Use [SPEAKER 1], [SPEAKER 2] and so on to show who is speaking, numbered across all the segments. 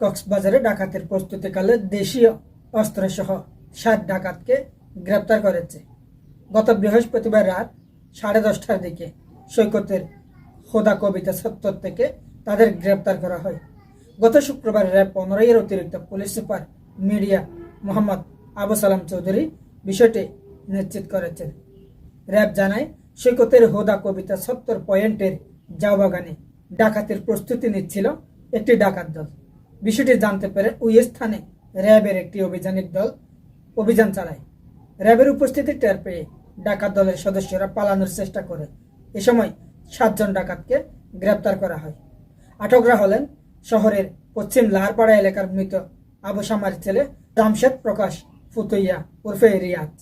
[SPEAKER 1] কক্সবাজারে ডাকাতের প্রস্তুতিকালে দেশীয় অস্ত্রসহ সাত ডাকাতকে গ্রেপ্তার করেছে। গত বৃহস্পতিবার রাত সাড়ে দশটার দিকে সৈকতের হোদা কবিতা সত্তর থেকে তাদের গ্রেপ্তার করা হয়। গত শুক্রবার র্যাব পনেরোই অতিরিক্ত police super media Mohammad Abu Salam Chowdhury বিষয়টি নিশ্চিত করেছেন। র্যাব জানায়, সৈকতের হোদা কবিতা সত্তর পয়েন্টের জাওবাগানে ডাকাতের প্রস্তুতি নিচ্ছিল একটি ডাকাত দল। বিষয়টি জানতে পেরে ওই স্থানে র্যাবের একটি অভিযানিক দল অভিযান চালায়। র্যাবের উপস্থিতি টের পেয়ে ডাকাত দলের সদস্যরা পালানোর চেষ্টা করে। এ সময় সাতজন ডাকাতকে গ্রেপ্তার করা হয়। আটকরা হলেন শহরের পশ্চিম লাহারপাড়া এলাকার মৃত আবু সামার ছেলে জামশেদ প্রকাশ ফুতুইয়া উর্ফে রিয়াজ।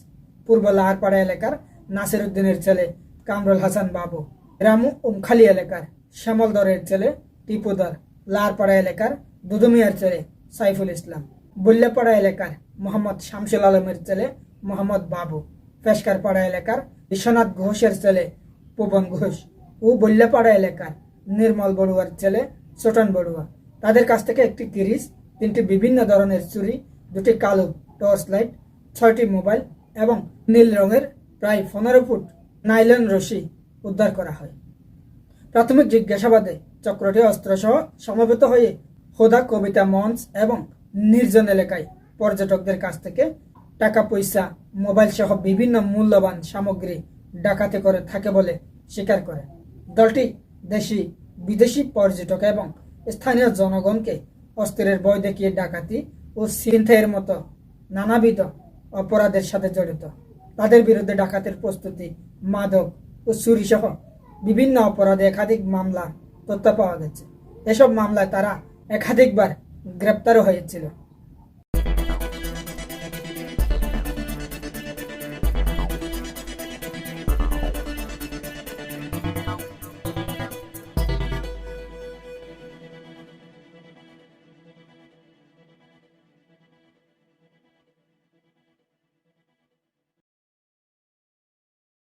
[SPEAKER 1] পূর্ব লাহারপাড়া এলাকার নাসির উদ্দিনের ছেলে কামরুল হাসান বাবু। রামু উমখালি এলাকার শ্যামলদরের ছেলে টিপুদর লাহারপাড়া এলাকার দুদুমিয়ার ছেলে সাইফুল ইসলাম। বল্যাপাড়া এলাকার মোহাম্মদ শামসুল আলমের ছেলে মোহাম্মদ বাবু। পেশকারপাড়া এলাকার বিশ্বনাথ ঘোষের ছেলে পবন ঘোষ। ও বল্যাপাড়া এলাকার নির্মল বড়ুয়ার ছেলে ছোটন বড়ুয়া। তাদের কাছ থেকে একটি তিরিশ তিনটি বিভিন্ন ধরনের চুরি, দুটি কালো টর্চ লাইট, ছয়টি মোবাইল এবং নীল রঙের প্রায় পনেরো ফুট নাইলন রশি উদ্ধার করা হয়। প্রাথমিক জিজ্ঞাসাবাদে চক্রটি অস্ত্রসহ সমবেত হয়ে হোদা কবিতা মঞ্চ এবং নির্জন এলাকায় পর্যটকদের কাছ থেকে টাকা পয়সা মোবাইল সহ বিভিন্ন মূল্যবান সামগ্রী ডাকাতি করে থাকে বলে স্বীকার করে। দলটি দেশি, বিদেশি পর্যটক এবং স্থানীয় জনগণকে অস্ত্রের ভয় দেখিয়ে ডাকাতি ও ছিনতাইয়ের মতো নানাবিধ অপরাধের সাথে জড়িত। তাদের বিরুদ্ধে ডাকাতের প্রস্তুতি, মাদক ও চুরি সহ বিভিন্ন অপরাধে একাধিক মামলা তথ্য পাওয়া গেছে। এসব মামলায় তারা একাধিকবার গ্রেপ্তারও হয়েছিল।